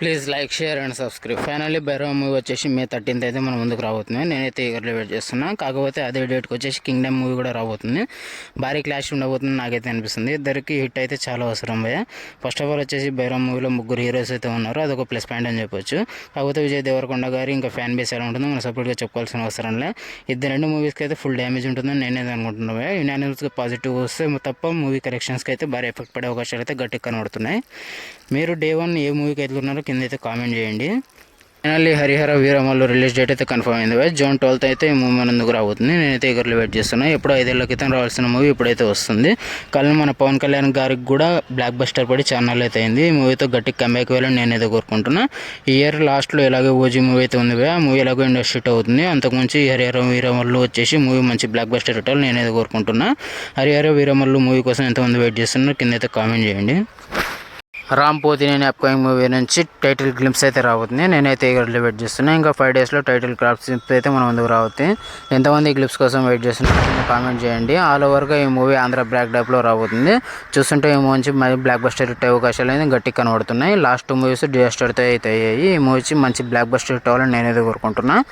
Please like share and subscribe. Finally Bhairava movie వచ్చేసి May thirteenth అయితే మన ముందుకు రాబోతుంది నేనైతే ఈగర్లీ వెయిట్ చేస్తున్నా. కాకపోతే అదే డేట్కి వచ్చేసి కింగ్డమ్ మూవీ కూడా రాబోతుంది. భారీ క్లాష్ ఉండబోతుంది నాకైతే అనిపిస్తుంది. ఇద్దరికి హిట్ అయితే చాలా అవసరం భయ ఫస్ట్ ఆఫ్ ఆల్ వచ్చేసి భైరవ మూవీలో ముగ్గురు హీరోస్ అయితే ఉన్నారు. అదొక ప్లస్ పాయింట్ అని చెప్పొచ్చు. కాకపోతే విజయ్ దేవరకొండ గారి ఇంకా ఫ్యాన్ బేస్ ఎలా ఉంటుందో మనం సపరేట్గా చెప్పుకోవాల్సిన అవసరం లే. ఇద్దరు రెండు మూవీస్కి అయితే ఫుల్ డ్యామేజ్ ఉంటుందని నేనైతే అనుకుంటున్నాను యునానిమస్గా పాజిటివ్ వస్తే తప్ప మూవీ కరెక్షన్స్కి అయితే భారీ ఎఫెక్ట్ పడే అవకాశాలు అయితే గట్టిగా కనబడుతున్నాయి. మీరు డే వన్ ఏ మూవీకి వెళ్తున్నారో కింద అయితే కామెంట్ చేయండి. Finally Harihara Veeramallu release date అయితే కన్ఫర్మ్ అయింది వైజ్ జూన్ ట్వెల్త్ అయితే ఈ మూవీ మన రాబోతుంది? నేనైతే ఎగర్లు వెయిట్ చేస్తున్నాను ఎప్పుడో ఐదేళ్ళ క్రితం రావాల్సిన మూవీ ఇప్పుడైతే వస్తుంది. కళ్ళు మన పవన్ కళ్యాణ్ గారికి కూడా బ్లాక్ బస్టర్ పడి ఛానల్ అయితే అయింది. ఈ మూవీతో గట్టి కంబ్యాక్ వేయాలని నేనైతే కోరుకుంటున్నా. ఈ ఇయర్ లాస్ట్లో ఎలాగో ఓజీ మూవీ అయితే ఉంది ఆ మూవీ ఎలాగో ఇండస్ట్రీ అవుతుంది. అంతకుమించి హరిహర వీరమల్లు వచ్చేసి మూవీ మంచి బ్లాక్ బస్టర్ హిట్టాలని నేనైతే కోరుకుంటున్నా. హరిహర వీరమల్లు మూవీ కోసం ఎంతమంది వెయిట్ చేస్తున్నారు? కింద అయితే కామెంట్ చేయండి. రామ్ పోతినేని అప్కమింగ్ మూవీ నుంచి టైటిల్ గ్లిమ్స్ అయితే రాబోతుంది. నేనైతే ఇక్కడ వెయిట్ చేస్తున్నా. ఇంకా ఫైవ్ డేస్లో టైటిల్ క్రాఫ్ట్స్ అయితే మన ముందుకు రాబోతుంది. ఎంతమంది గ్లిప్స్ కోసం వెయిట్ చేస్తున్నారు కామెంట్ చేయండి. ఆల్ ఓవర్గా ఈ మూవీ ఆంధ్ర బ్లాక్ డైప్లో రాబోతుంది. చూస్తుంటే ఈ మూవీ మరి బ్లాక్ బస్టర్ హిట్ అవకాశాలు అయితే గట్టి కనబడుతున్నాయి. లాస్ట్ టూ మూవీస్ డిజాస్టర్తో అయితే అయ్యాయి. ఈ మూవీ మంచి బ్లాక్ బస్టర్ హిట్ అవ్వాలని నేనైతే కోరుకుంటున్నాను